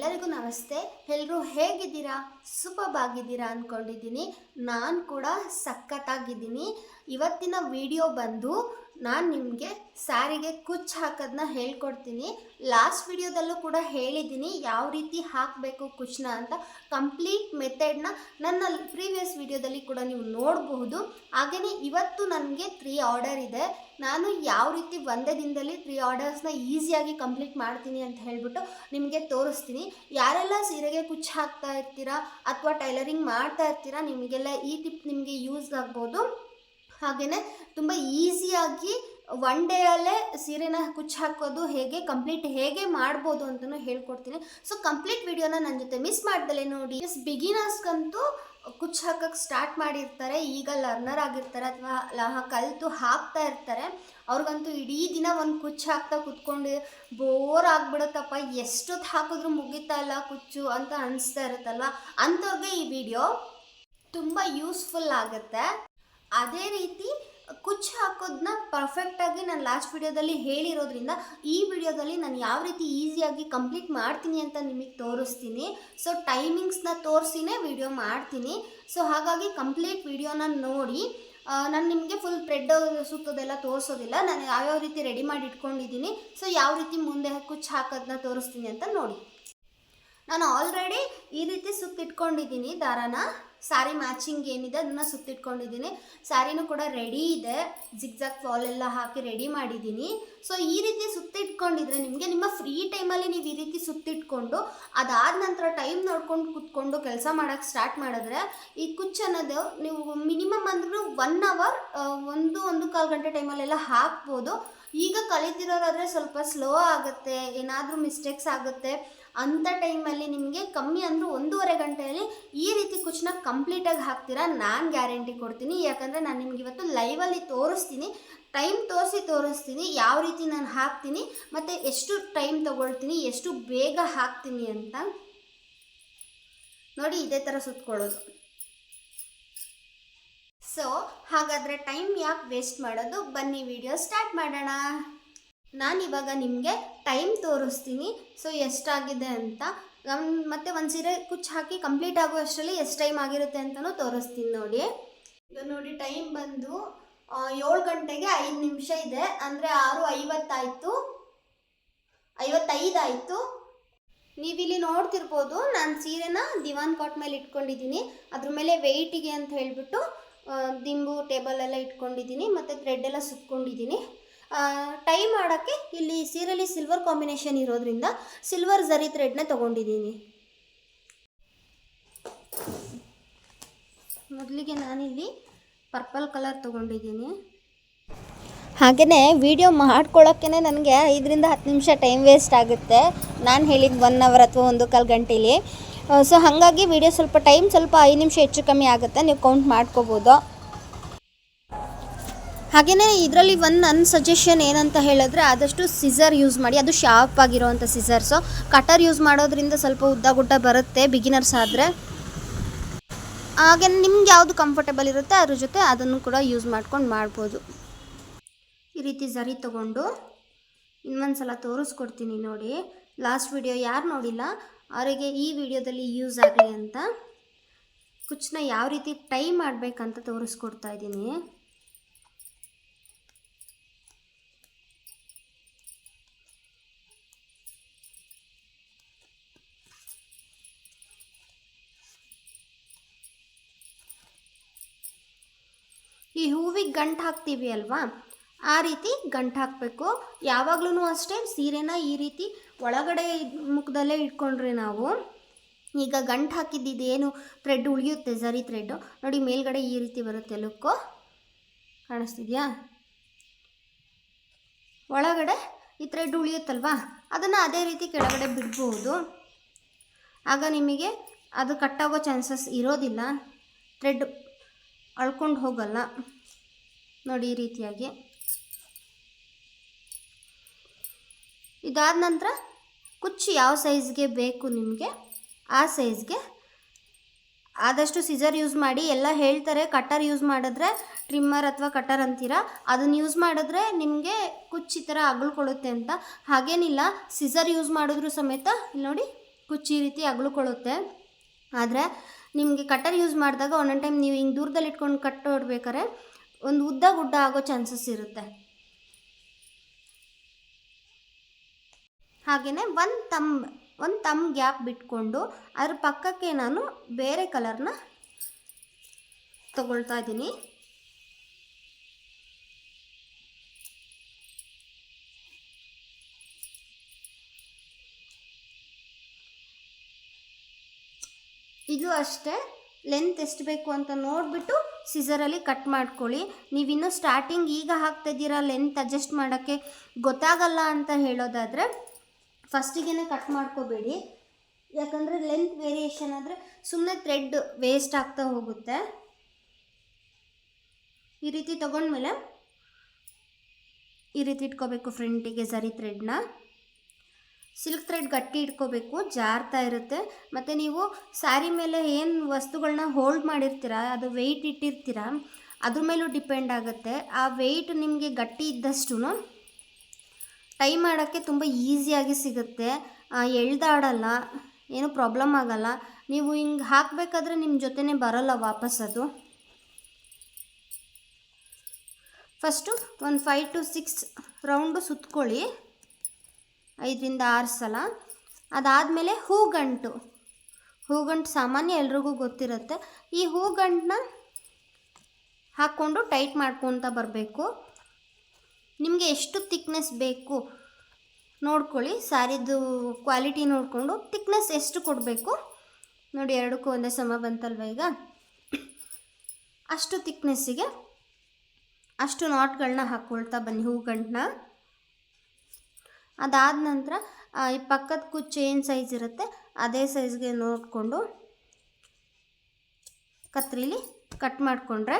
ಎಲ್ಲರಿಗೂ ನಮಸ್ತೆ. ಎಲ್ಲರೂ ಹೇಗಿದ್ದೀರಾ? ಸೂಪರ್ ಆಗಿದ್ದೀರಾ ಅಂದ್ಕೊಂಡಿದ್ದೀನಿ ನಾನು ಕೂಡ ಸಖತ್ತಾಗಿದ್ದೀನಿ. ಇವತ್ತಿನ ವಿಡಿಯೋ ಬಂದು ನಾನು ನಿಮಗೆ ಸ್ಯಾರಿಗೆ ಕುಚ್ಚು ಹಾಕೋದನ್ನ ಹೇಳ್ಕೊಡ್ತೀನಿ. ಲಾಸ್ಟ್ ವಿಡಿಯೋದಲ್ಲೂ ಕೂಡ ಹೇಳಿದ್ದೀನಿ ಯಾವ ರೀತಿ ಹಾಕಬೇಕು ಕುಚ್ಚನ್ನ ಅಂತ. ಕಂಪ್ಲೀಟ್ ಮೆಥಡ್ನ ನನ್ನ ಪ್ರೀವಿಯಸ್ ವಿಡಿಯೋದಲ್ಲಿ ಕೂಡ ನೀವು ನೋಡಬಹುದು. ಹಾಗೆಯೇ ಇವತ್ತು ನನಗೆ ತ್ರೀ ಆರ್ಡರ್ ಇದೆ. ನಾನು ಯಾವ ರೀತಿ ಒಂದೇ ದಿನದಲ್ಲಿ ತ್ರೀ ಆರ್ಡರ್ಸ್ನ ಈಸಿಯಾಗಿ ಕಂಪ್ಲೀಟ್ ಮಾಡ್ತೀನಿ ಅಂತ ಹೇಳ್ಬಿಟ್ಟು ನಿಮಗೆ ತೋರಿಸ್ತೀನಿ. ಯಾರೆಲ್ಲ ಸೀರೆಗೆ ಕುಚ್ಚು ಹಾಕ್ತಾ ಇರ್ತೀರಾ ಅಥವಾ ಟೈಲರಿಂಗ್ ಮಾಡ್ತಾ ಇರ್ತೀರಾ, ನಿಮಗೆಲ್ಲ ಈ ಟಿಪ್ ನಿಮಗೆ ಯೂಸ್ ಆಗ್ಬೋದು. ಹಾಗೆಯೇ ತುಂಬ ಈಸಿಯಾಗಿ ಒನ್ ಡೇಯಲ್ಲೇ ಸೀರೆನ ಕುಚ್ಚು ಹಾಕೋದು ಹೇಗೆ ಕಂಪ್ಲೀಟ್ ಹೇಗೆ ಮಾಡ್ಬೋದು ಅಂತಲೂ ಹೇಳ್ಕೊಡ್ತೀನಿ. ಸೊ ಕಂಪ್ಲೀಟ್ ವಿಡಿಯೋನ ನನ್ನ ಜೊತೆ ಮಿಸ್ ಮಾಡ್ದಲೇ ನೋಡಿ. ಎಸ್ ಬಿಗಿನರ್ಸ್ಗಂತೂ ಕುಚ್ಚು ಹಾಕಕ್ಕೆ ಸ್ಟಾರ್ಟ್ ಮಾಡಿರ್ತಾರೆ. ಈಗ ಲರ್ನರ್ ಆಗಿರ್ತಾರೆ ಅಥವಾ ಕಲಿತು ಹಾಕ್ತಾ ಇರ್ತಾರೆ. ಅವ್ರಿಗಂತೂ ಇಡೀ ದಿನ ಒಂದು ಕುಚ್ಚು ಹಾಕ್ತಾ ಕುತ್ಕೊಂಡು ಬೋರ್ ಆಗ್ಬಿಡುತ್ತಪ್ಪ. ಎಷ್ಟೊತ್ತು ಹಾಕಿದ್ರೂ ಮುಗಿತಾ ಇಲ್ಲ ಕುಚ್ಚು ಅಂತ ಅನಿಸ್ತಾ ಇರುತ್ತಲ್ವ? ಅಂಥವ್ರಿಗೆ ಈ ವಿಡಿಯೋ ತುಂಬ ಯೂಸ್ಫುಲ್ ಆಗುತ್ತೆ. ಅದೇ ರೀತಿ ಕುಚ್ಚು ಹಾಕೋದನ್ನ ಪರ್ಫೆಕ್ಟಾಗಿ ನಾನು ಲಾಸ್ಟ್ ವಿಡಿಯೋದಲ್ಲಿ ಹೇಳಿರೋದ್ರಿಂದ ಈ ವಿಡಿಯೋದಲ್ಲಿ ನಾನು ಯಾವ ರೀತಿ ಈಸಿಯಾಗಿ ಕಂಪ್ಲೀಟ್ ಮಾಡ್ತೀನಿ ಅಂತ ನಿಮಗೆ ತೋರಿಸ್ತೀನಿ. ಸೊ ಟೈಮಿಂಗ್ಸ್ನ ತೋರಿಸಿನೇ ವಿಡಿಯೋ ಮಾಡ್ತೀನಿ. ಸೊ ಹಾಗಾಗಿ ಕಂಪ್ಲೀಟ್ ವಿಡಿಯೋನ ನೋಡಿ ನಾನು ನಿಮಗೆ ಫುಲ್ ಥ್ರೆಡ್ ಸುತ್ತೋದೆಲ್ಲ ತೋರಿಸೋದಿಲ್ಲ. ನಾನು ಯಾವ್ಯಾವ ರೀತಿ ರೆಡಿ ಮಾಡಿ ಇಟ್ಕೊಂಡಿದ್ದೀನಿ. ಸೊ ಯಾವ ರೀತಿ ಮುಂದೆ ಕುಚ್ಚು ಹಾಕೋದನ್ನ ತೋರಿಸ್ತೀನಿ ಅಂತ ನೋಡಿ. ನಾನು ಆಲ್ರೆಡಿ ಈ ರೀತಿ ಸುತ್ತಿಟ್ಕೊಂಡಿದ್ದೀನಿ ದಾರಾನ. ಸ್ಯಾರಿ ಮ್ಯಾಚಿಂಗ್ ಏನಿದೆ, ಅದನ್ನ ಸುತ್ತಿಟ್ಕೊಂಡಿದ್ದೀನಿ. ಸ್ಯಾರಿನೂ ಕೂಡ ರೆಡಿ ಇದೆ. ಜಿಗ್ಜಾಗ್ ಫಾಲ್ ಎಲ್ಲ ಹಾಕಿ ರೆಡಿ ಮಾಡಿದ್ದೀನಿ. ಸೊ ಈ ರೀತಿ ಸುತ್ತಿಟ್ಕೊಂಡಿದ್ರೆ ನಿಮಗೆ ನಿಮ್ಮ ಫ್ರೀ ಟೈಮಲ್ಲಿ ನೀವು ಈ ರೀತಿ ಸುತ್ತಿಟ್ಕೊಂಡು, ಅದಾದ ನಂತರ ಟೈಮ್ ನೋಡ್ಕೊಂಡು ಕೂತ್ಕೊಂಡು ಕೆಲಸ ಮಾಡೋಕ್ಕೆ ಸ್ಟಾರ್ಟ್ ಮಾಡಿದ್ರೆ, ಈ ಕುಚ್ಚು ಅನ್ನೋದು ನೀವು ಮಿನಿಮಮ್ ಅಂದ್ರೂ ಒನ್ ಅವರ್ ಒಂದು ಒಂದು ಕಾಲು ಗಂಟೆ ಟೈಮಲ್ಲೆಲ್ಲ ಹಾಕ್ಬೋದು. ಈಗ ಕಲಿತಿರೋರಾದರೆ ಸ್ವಲ್ಪ ಸ್ಲೋ ಆಗುತ್ತೆ, ಏನಾದರೂ ಮಿಸ್ಟೇಕ್ಸ್ ಆಗುತ್ತೆ. ಅಂಥ ಟೈಮಲ್ಲಿ ನಿಮಗೆ ಕಮ್ಮಿ ಅಂದರೂ ಒಂದೂವರೆ ಗಂಟೆಯಲ್ಲಿ ಈ ರೀತಿ ಕುಚ್ಚನ್ನ ಕಂಪ್ಲೀಟಾಗಿ ಹಾಕ್ತೀರಾ ನಾನು ಗ್ಯಾರಂಟಿ ಕೊಡ್ತೀನಿ. ಯಾಕಂದರೆ ನಾನು ನಿಮ್ಗೆ ಇವತ್ತು ಲೈವಲ್ಲಿ ತೋರಿಸ್ತೀನಿ. ಟೈಮ್ ತೋರಿಸಿ ತೋರಿಸ್ತೀನಿ ಯಾವ ರೀತಿ ನಾನು ಹಾಕ್ತೀನಿ ಮತ್ತು ಎಷ್ಟು ಟೈಮ್ ತೊಗೊಳ್ತೀನಿ, ಎಷ್ಟು ಬೇಗ ಹಾಕ್ತೀನಿ ಅಂತ. ನೋಡಿ ಇದೇ ಥರ ಸುತ್ಕೊಳ್ಳೋದು. ಸೊ ಹಾಗಾದರೆ ಟೈಮ್ ಯಾಕೆ ವೇಸ್ಟ್ ಮಾಡೋದು? ಬನ್ನಿ ವಿಡಿಯೋ ಸ್ಟಾರ್ಟ್ ಮಾಡೋಣ. ನಾನು ಇವಾಗ ನಿಮಗೆ ಟೈಮ್ ತೋರಿಸ್ತೀನಿ. ಸೊ ಎಷ್ಟಾಗಿದೆ ಅಂತ. ಮತ್ತೆ ಒಂದು ಸೀರೆ ಕುಚ್ಚು ಹಾಕಿ ಕಂಪ್ಲೀಟ್ ಆಗೋ ಅಷ್ಟರಲ್ಲಿ ಎಷ್ಟು ಟೈಮ್ ಆಗಿರುತ್ತೆ ಅಂತಲೂ ತೋರಿಸ್ತೀನಿ ನೋಡಿ. ಈಗ ನೋಡಿ ಟೈಮ್ ಬಂದು ಏಳು ಗಂಟೆಗೆ ಐದು ನಿಮಿಷ ಇದೆ. ಅಂದರೆ ಆರು ಐವತ್ತಾಯಿತು ಐವತ್ತೈದಾಯಿತು ನೀವಿಲ್ಲಿ ನೋಡ್ತಿರ್ಬೋದು, ನಾನು ಸೀರೆನ ದಿವಾನ್ ಕಾಟ್ ಮೇಲೆ ಇಟ್ಕೊಂಡಿದ್ದೀನಿ. ಅದ್ರ ಮೇಲೆ ವೆಯ್ಟಿಗೆ ಅಂತ ಹೇಳಿಬಿಟ್ಟು ದಿಂಬು ಟೇಬಲ್ ಎಲ್ಲ ಇಟ್ಕೊಂಡಿದ್ದೀನಿ, ಮತ್ತು ಥ್ರೆಡ್ ಎಲ್ಲ ಸುತ್ಕೊಂಡಿದ್ದೀನಿ. ಟೈ ಮಾಡೋಕ್ಕೆ ಇಲ್ಲಿ ಸೀರೆಯಲ್ಲಿ ಸಿಲ್ವರ್ ಕಾಂಬಿನೇಷನ್ ಇರೋದ್ರಿಂದ ಸಿಲ್ವರ್ ಜರಿ ಥ್ರೆಡ್ನ ತೊಗೊಂಡಿದ್ದೀನಿ. ಮೊದಲಿಗೆ ನಾನಿಲ್ಲಿ ಪರ್ಪಲ್ ಕಲರ್ ತೊಗೊಂಡಿದ್ದೀನಿ. ಹಾಗೆಯೇ ವಿಡಿಯೋ ಮಾಡ್ಕೊಳ್ಳೋಕ್ಕೆ ನನಗೆ ಐದರಿಂದ ಹತ್ತು ನಿಮಿಷ ಟೈಮ್ ವೇಸ್ಟ್ ಆಗುತ್ತೆ. ನಾನು ಹೇಳಿದ ಒನ್ ಅವರ್ ಅಥವಾ ಒಂದು ಕಾಲು ಗಂಟೆಲಿ. ಸೊ ಹಾಗಾಗಿ ವಿಡಿಯೋ ಸ್ವಲ್ಪ ಟೈಮ್ ಸ್ವಲ್ಪ ಐದು ನಿಮಿಷ ಹೆಚ್ಚು ಕಮ್ಮಿ ಆಗುತ್ತೆ. ನೀವು ಕೌಂಟ್ ಮಾಡ್ಕೋಬೋದು. ಹಾಗೆಯೇ ಇದರಲ್ಲಿ ಒಂದು ನನ್ನ ಸಜೆಷನ್ ಏನಂತ ಹೇಳಿದ್ರೆ ಆದಷ್ಟು ಸಿಸರ್ ಯೂಸ್ ಮಾಡಿ, ಅದು ಶಾರ್ಪ್ ಆಗಿರೋವಂಥ ಸಿಸರ್ಸು ಕಟರ್ ಯೂಸ್ ಮಾಡೋದ್ರಿಂದ ಸ್ವಲ್ಪ ಉದ್ದ ಗುಡ್ಡ ಬರುತ್ತೆ ಬಿಗಿನರ್ಸ್ ಆದರೆ. ಹಾಗೆ ನಿಮ್ಗೆ ಯಾವುದು ಕಂಫರ್ಟಬಲ್ ಇರುತ್ತೆ, ಅದ್ರ ಜೊತೆ ಅದನ್ನು ಕೂಡ ಯೂಸ್ ಮಾಡ್ಕೊಂಡು ಮಾಡ್ಬೋದು. ಈ ರೀತಿ ಸರಿ ತಗೊಂಡು ಇನ್ನೊಂದು ಸಲ ತೋರಿಸ್ಕೊಡ್ತೀನಿ ನೋಡಿ. ಲಾಸ್ಟ್ ವಿಡಿಯೋ ಯಾರು ನೋಡಿಲ್ಲ, ಅವರಿಗೆ ಈ ವಿಡಿಯೋದಲ್ಲಿ ಯೂಸ್ ಆಗಲಿ ಅಂತ. ಕುಚ್ಚನ್ನ ಯಾವ ರೀತಿ ಟೈ ಮಾಡಬೇಕಂತ ತೋರಿಸ್ಕೊಡ್ತಾ ಇದ್ದೀನಿ. ಈ ಹೂವಿಗೆ ಗಂಟು ಹಾಕ್ತೀವಿ ಅಲ್ವಾ? ಆ ರೀತಿ ಗಂಟು ಹಾಕಬೇಕು. ಯಾವಾಗಲೂ ಅಷ್ಟೇ ಸೀರೆನ ಈ ರೀತಿ ಒಳಗಡೆ ಮುಖದಲ್ಲೇ ಇಟ್ಕೊಂಡ್ರೆ ನಾವು ಈಗ ಗಂಟು ಹಾಕಿದ್ದಿದ್ದು ಏನು ಥ್ರೆಡ್ ಉಳಿಯುತ್ತೆ? ಸರಿ ಥ್ರೆಡ್ಡು ನೋಡಿ ಮೇಲ್ಗಡೆ ಈ ರೀತಿ ಬರುತ್ತೆ ಲುಕ್ಕು ಕಾಣಿಸ್ತಿದ್ಯಾ? ಒಳಗಡೆ ಈ ಥ್ರೆಡ್ ಉಳಿಯುತ್ತಲ್ವಾ? ಅದನ್ನು ಅದೇ ರೀತಿ ಕೆಳಗಡೆ ಬಿಡ್ಬೋದು. ಆಗ ನಿಮಗೆ ಅದು ಕಟ್ಟಾಗೋ ಚಾನ್ಸಸ್ ಇರೋದಿಲ್ಲ. ಥ್ರೆಡ್ ಅಳ್ಕೊಂಡು ಹೋಗಲ್ಲ. ನೋಡಿ ಈ ರೀತಿಯಾಗಿ. ಇದಾದ ನಂತರ ಕುಚ್ಚು ಯಾವ ಸೈಜ್ಗೆ ಬೇಕು ನಿಮಗೆ, ಆ ಸೈಜ್ಗೆ. ಆದಷ್ಟು ಸಿಜರ್ ಯೂಸ್ ಮಾಡಿ, ಎಲ್ಲ ಹೇಳ್ತಾರೆ ಕಟ್ಟರ್ ಯೂಸ್ ಮಾಡಿದ್ರೆ ಟ್ರಿಮ್ಮರ್ ಅಥವಾ ಕಟ್ಟರ್ ಅಂತೀರ, ಅದನ್ನು ಯೂಸ್ ಮಾಡಿದ್ರೆ ನಿಮಗೆ ಕುಚ್ಚು ಈ ಥರ ಅಗಳ್ಕೊಳ್ಳುತ್ತೆ ಅಂತ. ಹಾಗೇನಿಲ್ಲ ಸಿಜರ್ ಯೂಸ್ ಮಾಡಿದ್ರು ಸಮೇತ, ಇಲ್ಲಿ ನೋಡಿ ಕುಚ್ಚು ಈ ರೀತಿ ಅಗಳ್ಕೊಳ್ಳುತ್ತೆ ಆದರೆ ನಿಮಗೆ ಕಟ್ಟರ್ ಯೂಸ್ ಮಾಡಿದಾಗ ಒಂದೊಂದು ಟೈಮ್ ನೀವು ಹಿಂಗೆ ದೂರದಲ್ಲಿ ಇಟ್ಕೊಂಡು ಕಟ್ ಹೊಡ್ಬೇಕಾರೆ ಒಂದು ಉದ್ದ ಗುಡ್ಡ ಆಗೋ ಚಾನ್ಸಸ್ ಇರುತ್ತೆ. ಹಾಗೆಯೇ ಒಂದು ತಮ್ ಒಂದು ತಮ್ ಗ್ಯಾಪ್ ಬಿಟ್ಕೊಂಡು ಅದ್ರ ಪಕ್ಕಕ್ಕೆ ನಾನು ಬೇರೆ ಕಲರ್ನ ತಗೊಳ್ತಾ ಇದ್ದೀನಿ. ಇದು ಅಷ್ಟೇ. ಲೆಂತ್ ಎಷ್ಟು ಬೇಕು ಅಂತ ನೋಡಿಬಿಟ್ಟು ಸಿಸರಲ್ಲಿ ಕಟ್ ಮಾಡ್ಕೊಳ್ಳಿ. ನೀವಿನ್ನೂ ಸ್ಟಾರ್ಟಿಂಗ್ ಈಗ ಹಾಕ್ತಾ ಇದ್ದೀರಾ ಲೆಂತ್ ಅಡ್ಜಸ್ಟ್ ಮಾಡೋಕ್ಕೆ ಗೊತ್ತಾಗಲ್ಲ ಅಂತ ಹೇಳೋದಾದರೆ ಫಸ್ಟಿಗೆ ಕಟ್ ಮಾಡ್ಕೋಬೇಡಿ. ಯಾಕಂದರೆ ಲೆಂತ್ ವೇರಿಯೇಷನ್ ಆದರೆ ಸುಮ್ಮನೆ ಥ್ರೆಡ್ ವೇಸ್ಟ್ ಆಗ್ತಾ ಹೋಗುತ್ತೆ. ಈ ರೀತಿ ತೊಗೊಂಡ್ಮೇಲೆ ಈ ರೀತಿ ಇಟ್ಕೋಬೇಕು ಫ್ರಂಟಿಗೆ ಸರಿ ಥ್ರೆಡ್ನ ಸಿಲ್ಕ್ ಥ್ರೆಡ್ ಗಟ್ಟಿ ಇಟ್ಕೋಬೇಕು, ಜಾರ್ತಾ ಇರುತ್ತೆ. ಮತ್ತು ನೀವು ಸ್ಯಾರಿ ಮೇಲೆ ಏನು ವಸ್ತುಗಳನ್ನ ಹೋಲ್ಡ್ ಮಾಡಿರ್ತೀರ, ಅದು ವೆಯ್ಟ್ ಇಟ್ಟಿರ್ತೀರ, ಅದ್ರ ಮೇಲೂ ಡಿಪೆಂಡ್ ಆಗುತ್ತೆ. ಆ ವೆಯ್ಟ್ ನಿಮಗೆ ಗಟ್ಟಿ ಇದ್ದಷ್ಟು ಟೈ ಮಾಡೋಕ್ಕೆ ತುಂಬ ಈಸಿಯಾಗಿ ಸಿಗುತ್ತೆ. ಎಳ್ದಾಡಲ್ಲ, ಏನು ಪ್ರಾಬ್ಲಮ್ ಆಗಲ್ಲ. ನೀವು ಹಿಂಗೆ ಹಾಕಬೇಕಾದ್ರೆ ನಿಮ್ಮ ಜೊತೆನೇ ಬರೋಲ್ಲ ವಾಪಸ್ ಅದು. ಫಸ್ಟು ಒಂದು ಫೈವ್ ಟು ಸಿಕ್ಸ್ ರೌಂಡು ಸುತ್ಕೊಳ್ಳಿ. ಐದರಿಂದ ಆರು ಸಲ. ಅದಾದಮೇಲೆ ಹೂಗಂಟು. ಹೂಗಂಟು ಸಾಮಾನ್ಯ ಎಲ್ರಿಗೂ ಗೊತ್ತಿರುತ್ತೆ. ಈ ಹೂಗಂಟನ್ನ ಹಾಕ್ಕೊಂಡು ಟೈಟ್ ಮಾಡ್ಕೊತ ಬರಬೇಕು. ನಿಮಗೆ ಎಷ್ಟು ತಿಕ್ನೆಸ್ ಬೇಕು ನೋಡ್ಕೊಳ್ಳಿ. ಸ್ಯಾರಿದು ಕ್ವಾಲಿಟಿ ನೋಡಿಕೊಂಡು ತಿಕ್ನೆಸ್ ಎಷ್ಟು ಕೊಡಬೇಕು. ನೋಡಿ, ಎರಡಕ್ಕೂ ಒಂದೇ ಸಮ ಬಂತಲ್ವ ಈಗ? ಅಷ್ಟು ತಿಕ್ನೆಸ್ಸಿಗೆ ಅಷ್ಟು ನಾಟ್ಗಳನ್ನ ಹಾಕ್ಕೊಳ್ತಾ ಬನ್ನಿ ಹೂಗಂಟನ್ನ. ಅದಾದ ನಂತರ ಈ ಪಕ್ಕದ ಕುಚ್ಚು ಏನು ಸೈಜ್ ಇರುತ್ತೆ. ಅದೇ ಸೈಜ್ಗೆ ನೋಡಿಕೊಂಡು ಕತ್ರಿಲಿ ಕಟ್ ಮಾಡಿಕೊಂಡ್ರೆ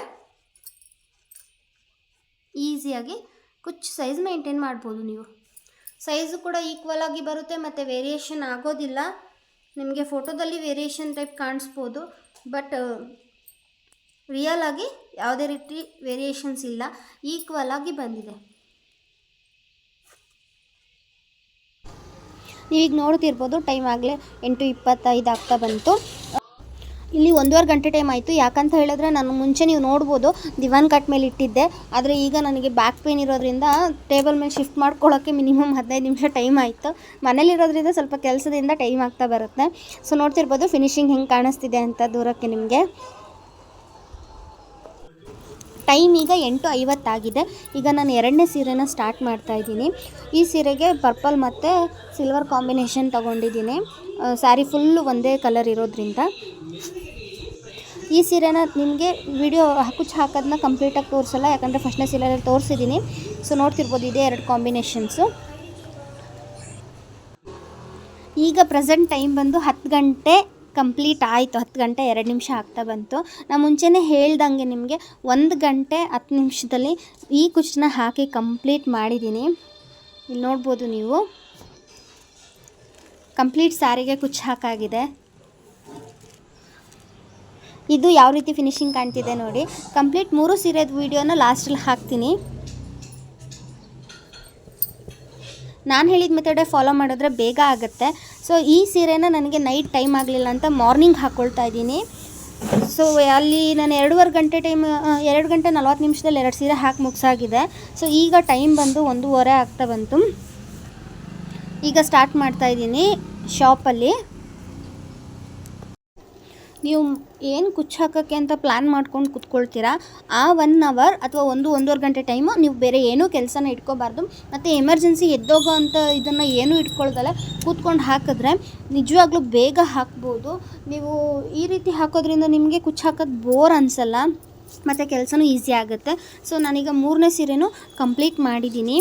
ಈಸಿಯಾಗಿ ಕುಚ್ಚು ಸೈಜ್ ಮೇಂಟೈನ್ ಮಾಡ್ಬೋದು ನೀವು. ಸೈಜು ಕೂಡ ಈಕ್ವಲ್ ಆಗಿ ಬರುತ್ತೆ, ಮತ್ತು ವೇರಿಯೇಷನ್ ಆಗೋದಿಲ್ಲ. ನಿಮಗೆ ಫೋಟೋದಲ್ಲಿ ವೇರಿಯೇಷನ್ ಟೈಪ್ ಕಾಣಿಸ್ಬೋದು ಬಟ್ ರಿಯಲ್ ಆಗಿ ಯಾವುದೇ ರೀತಿ ವೇರಿಯೇಷನ್ಸ್ ಇಲ್ಲ. ಈಕ್ವಲ್ ಆಗಿ ಬಂದಿದೆ. ನೀವೀಗ ನೋಡ್ತಿರ್ಬೋದು ಟೈಮ್ ಆಗಲೇ ಎಂಟು ಇಪ್ಪತ್ತೈದು ಆಗ್ತಾ ಬಂತು. ಇಲ್ಲಿ ಒಂದೂವರೆ ಗಂಟೆ ಟೈಮ್ ಆಯಿತು. ಯಾಕಂತ ಹೇಳಿದ್ರೆ ನಾನು ಮುಂಚೆ ನೀವು ನೋಡ್ಬೋದು, ದಿವಾನ್ ಕಟ್ ಮೇಲೆ ಇಟ್ಟಿದ್ದೆ. ಆದರೆ ಈಗ ನನಗೆ ಬ್ಯಾಕ್ ಪೇನ್ ಇರೋದ್ರಿಂದ ಟೇಬಲ್ ಮೇಲೆ ಶಿಫ್ಟ್ ಮಾಡ್ಕೊಳ್ಳೋಕ್ಕೆ ಮಿನಿಮಮ್ ಹದಿನೈದು ನಿಮಿಷ ಟೈಮ್ ಆಯಿತು. ಮನೇಲಿರೋದ್ರಿಂದ ಸ್ವಲ್ಪ ಕೆಲಸದಿಂದ ಟೈಮ್ ಆಗ್ತಾ ಬರುತ್ತೆ. ಸೊ ನೋಡ್ತಿರ್ಬೋದು ಫಿನಿಶಿಂಗ್ ಹೆಂಗೆ ಕಾಣಿಸ್ತಿದೆ ಅಂತ ದೂರಕ್ಕೆ ನಿಮಗೆ. ಟೈಮ್ ಈಗ ಎಂಟು ಐವತ್ತಾಗಿದೆ. ಈಗ ನಾನು ಎರಡನೇ ಸೀರೆನ ಸ್ಟಾರ್ಟ್ ಮಾಡ್ತಾ ಇದ್ದೀನಿ. ಈ ಸೀರೆಗೆ ಪರ್ಪಲ್ ಮತ್ತು ಸಿಲ್ವರ್ ಕಾಂಬಿನೇಷನ್ ತೊಗೊಂಡಿದ್ದೀನಿ. ಸ್ಯಾರಿ ಫುಲ್ಲು ಒಂದೇ ಕಲರ್ ಇರೋದ್ರಿಂದ. ಈ ಸೀರೆನ ನಿಮಗೆ ವಿಡಿಯೋ ಹಾಕುಚ್ಚು ಹಾಕೋದನ್ನ ಕಂಪ್ಲೀಟಾಗಿ ತೋರಿಸಲ್ಲ, ಯಾಕಂದರೆ ಫಸ್ಟ್ನೇ ಸೀರೆಯಲ್ಲಿ ತೋರಿಸಿದ್ದೀನಿ. ಸೊ ನೋಡ್ತಿರ್ಬೋದು ಇದೇ ಎರಡು ಕಾಂಬಿನೇಷನ್ಸು ಈಗ ಪ್ರೆಸೆಂಟ್ ಟೈಮ್ ಬಂದು ಹತ್ತು ಗಂಟೆ ಕಂಪ್ಲೀಟ್ ಆಯಿತು, ಹತ್ತು ಗಂಟೆ ಎರಡು ನಿಮಿಷ ಆಗ್ತಾ ಬಂತು. ನಾನು ಮುಂಚೆನೇ ಹೇಳ್ದಂಗೆ ನಿಮಗೆ ಒಂದು ಗಂಟೆ ಹತ್ತು ನಿಮಿಷದಲ್ಲಿ ಈ ಕುಚ್ಚನ್ನ ಹಾಕಿ ಕಂಪ್ಲೀಟ್ ಮಾಡಿದ್ದೀನಿ. ಇಲ್ಲಿ ನೋಡ್ಬೋದು ನೀವು. ಕಂಪ್ಲೀಟ್ ಸಾರಿಗೆ ಕುಚ್ಚು ಹಾಕಾಗಿದೆ. ಇದು ಯಾವ ರೀತಿ ಫಿನಿಶಿಂಗ್ ಕಾಣ್ತಿದೆ ನೋಡಿ. ಕಂಪ್ಲೀಟ್ ಮೂರು ಸೀರೆದು ವೀಡಿಯೋನ ಲಾಸ್ಟಲ್ಲಿ ಹಾಕ್ತೀನಿ. ನಾನು ಹೇಳಿದ ಮೆಥಡೇ ಫಾಲೋ ಮಾಡಿದ್ರೆ ಬೇಗ ಆಗುತ್ತೆ. ಸೊ ಈ ಸೀರೆನ ನನಗೆ ನೈಟ್ ಟೈಮ್ ಆಗಲಿಲ್ಲ ಅಂತ ಮಾರ್ನಿಂಗ್ ಹಾಕ್ಕೊಳ್ತಾ ಇದ್ದೀನಿ. ಸೊ ಅಲ್ಲಿ ನಾನು ಎರಡೂವರೆ ಗಂಟೆ ಟೈಮ್ ಎರಡು ಗಂಟೆ ನಲ್ವತ್ತು ನಿಮಿಷದಲ್ಲಿ ಎರಡು ಸೀರೆ ಹಾಕಿ ಮುಗಿಸಾಗಿದೆ. ಸೊ ಈಗ ಟೈಮ್ ಬಂದು ಒಂದೂವರೆ ಆಗ್ತಾ ಬಂತು. ಈಗ ಸ್ಟಾರ್ಟ್ ಮಾಡ್ತಾ ಇದ್ದೀನಿ ಶಾಪಲ್ಲಿ ನೀವು ಏನು ಕುಚ್ಚು ಹಾಕೋಕ್ಕೆ ಅಂತ ಪ್ಲ್ಯಾನ್ ಮಾಡ್ಕೊಂಡು ಕುತ್ಕೊಳ್ತೀರಾ? ಆ ಒನ್ ಅವರ್ ಅಥವಾ ಒಂದು, ಒಂದೂವರೆ ಗಂಟೆ ಟೈಮು ನೀವು ಬೇರೆ ಏನೂ ಕೆಲಸನ ಇಟ್ಕೋಬಾರ್ದು. ಮತ್ತು ಎಮರ್ಜೆನ್ಸಿ ಎದ್ದೋಗೋ ಅಂತ ಇದನ್ನು ಏನೂ ಇಟ್ಕೊಳ್ದಲ್ಲ, ಕೂತ್ಕೊಂಡು ಹಾಕಿದ್ರೆ ನಿಜವಾಗ್ಲೂ ಬೇಗ ಹಾಕ್ಬೋದು. ನೀವು ಈ ರೀತಿ ಹಾಕೋದ್ರಿಂದ ನಿಮಗೆ ಕುಚ್ಚು ಹಾಕೋದು ಬೋರ್ ಅನಿಸಲ್ಲ. ಮತ್ತು ಕೆಲಸನೂ ಈಸಿ ಆಗುತ್ತೆ. ಸೊ ನಾನೀಗ ಮೂರನೇ ಸೀರೆನೂ ಕಂಪ್ಲೀಟ್ ಮಾಡಿದ್ದೀನಿ.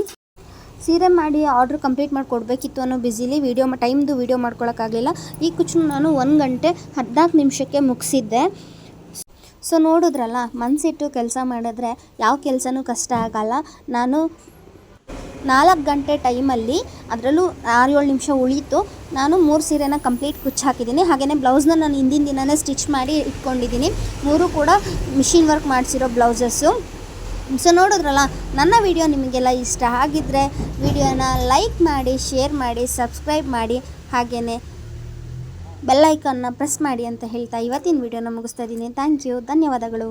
ಸೀರೆ ಮಾಡಿ ಆರ್ಡ್ರ್ ಕಂಪ್ಲೀಟ್ ಮಾಡಿಕೊಡ್ಬೇಕಿತ್ತು ಅನ್ನೋ ಬ್ಯುಸಿಲಿ ವೀಡಿಯೋ ಟೈಮ್ದು ವೀಡಿಯೋ ಮಾಡ್ಕೊಳಕ್ಕಾಗಲಿಲ್ಲ ಈ ಕುಚ್ಚು ನಾನು ಒಂದು ಗಂಟೆ ಹದಿನಾಲ್ಕು ನಿಮಿಷಕ್ಕೆ ಮುಗಿಸಿದ್ದೆ. ಸೊ ನೋಡಿದ್ರಲ್ಲ ಮನಸ್ಸಿಟ್ಟು ಕೆಲಸ ಮಾಡಿದ್ರೆ ಯಾವ ಕೆಲಸನೂ ಕಷ್ಟ ಆಗಲ್ಲ. ನಾನು ನಾಲ್ಕು ಗಂಟೆ ಟೈಮಲ್ಲಿ ಅದರಲ್ಲೂ ಆರು ಏಳು ನಿಮಿಷ ಉಳೀತು. ನಾನು ಮೂರು ಸೀರೆನ ಕಂಪ್ಲೀಟ್ ಕುಚ್ಚು ಹಾಕಿದ್ದೀನಿ. ಹಾಗೆಯೇ ಬ್ಲೌಸ್ನ ನಾನು ಹಿಂದಿನ ದಿನವೇ ಸ್ಟಿಚ್ ಮಾಡಿ ಇಟ್ಕೊಂಡಿದ್ದೀನಿ. ಮೂರು ಕೂಡ ಮಿಷಿನ್ ವರ್ಕ್ ಮಾಡಿಸಿರೋ ಬ್ಲೌಸಸ್ಸು. ಸೊ ನೋಡಿದ್ರಲ್ಲ, ನನ್ನ ವಿಡಿಯೋ ನಿಮಗೆಲ್ಲ ಇಷ್ಟ ಆಗಿದ್ದರೆ ವಿಡಿಯೋನ ಲೈಕ್ ಮಾಡಿ ಶೇರ್ ಮಾಡಿ ಸಬ್ಸ್ಕ್ರೈಬ್ ಮಾಡಿ ಹಾಗೆಯೇ ಬೆಲ್ಲೈಕನ್ನ ಪ್ರೆಸ್ ಮಾಡಿ ಅಂತ ಹೇಳ್ತಾ ಇವತ್ತಿನ ವಿಡಿಯೋನ ಮುಗಿಸ್ತಾ ಇದ್ದೀನಿ. ಥ್ಯಾಂಕ್ ಯು ಧನ್ಯವಾದಗಳು.